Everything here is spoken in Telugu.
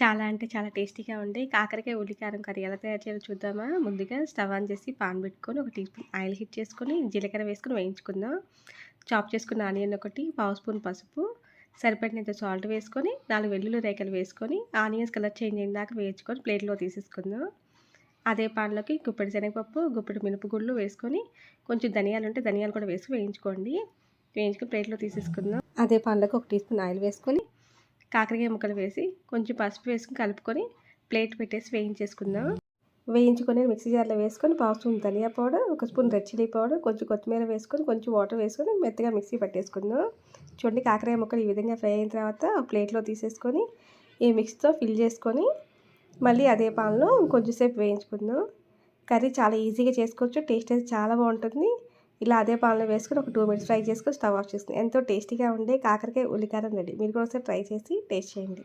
చాలా అంటే చాలా టేస్టీగా ఉండే కాకరకాయ ఉల్లికారం కర్రీ ఎలా తయారు చేయాలో చూద్దామా? ముందుగా స్టవ్ ఆన్ చేసి పాన్ పెట్టుకొని ఒక టీ స్పూన్ ఆయిల్ హిట్ చేసుకొని జీలకర్ర వేసుకొని వేయించుకుందాం. చాప్ చేసుకున్న ఆనియన్ ఒకటి పావు స్పూన్ పసుపు సరిపడినంత సాల్ట్ వేసుకొని నాలుగు వెల్లుల్లి రేఖలు వేసుకొని ఆనియన్స్ కలర్ చేంజ్ అయిన దాకా వేయించుకొని ప్లేట్లో తీసేసుకుందాం. అదే పాన్లోకి గుప్పెడు శనగపప్పు గుప్పెడు మినపగుళ్ళు వేసుకొని కొంచెం ధనియాలు ఉంటే ధనియాలు కూడా వేసి వేయించుకోండి. వేయించుకొని ప్లేట్లో తీసేసుకుందాం. అదే పాన్లోకి ఒక టీ స్పూన్ ఆయిల్ వేసుకొని కాకరకాయ ముక్కలు వేసి కొంచెం పసుపు వేసుకుని కలుపుకొని ప్లేట్ పెట్టేసి వేయించేసుకుందాం. వేయించుకొని మిక్సీ జార్లో వేసుకొని పావు స్పూన్ ధనియా పౌడర్ ఒక స్పూన్ రెడ్ చిల్లీ పౌడర్ కొంచెం కొత్తిమీర వేసుకొని కొంచెం వాటర్ వేసుకొని మెత్తగా మిక్సీ పట్టేసుకుందాం. చూడండి కాకరకాయ ముక్కలు ఈ విధంగా ఫ్రై అయిన తర్వాత ప్లేట్లో తీసేసుకొని ఈ మిక్స్తో ఫిల్ చేసుకొని మళ్ళీ అదే పాన్లో కొంచెంసేపు వేయించుకుందాం. కర్రీ చాలా ఈజీగా చేసుకోవచ్చు టేస్ట్ అయితే చాలా బాగుంటుంది. ఇలా అదే పాన్లో వేసుకొని ఒక టూ మినిట్స్ ఫ్రై చేసుకొని స్టవ్ ఆఫ్ చేసుకుని ఎంతో టేస్టీగా ఉండే కాకరకాయ ఉల్లికారం రెడీ మీరు కూడా ఒకసారి ట్రై చేసి టేస్ట్ చేయండి.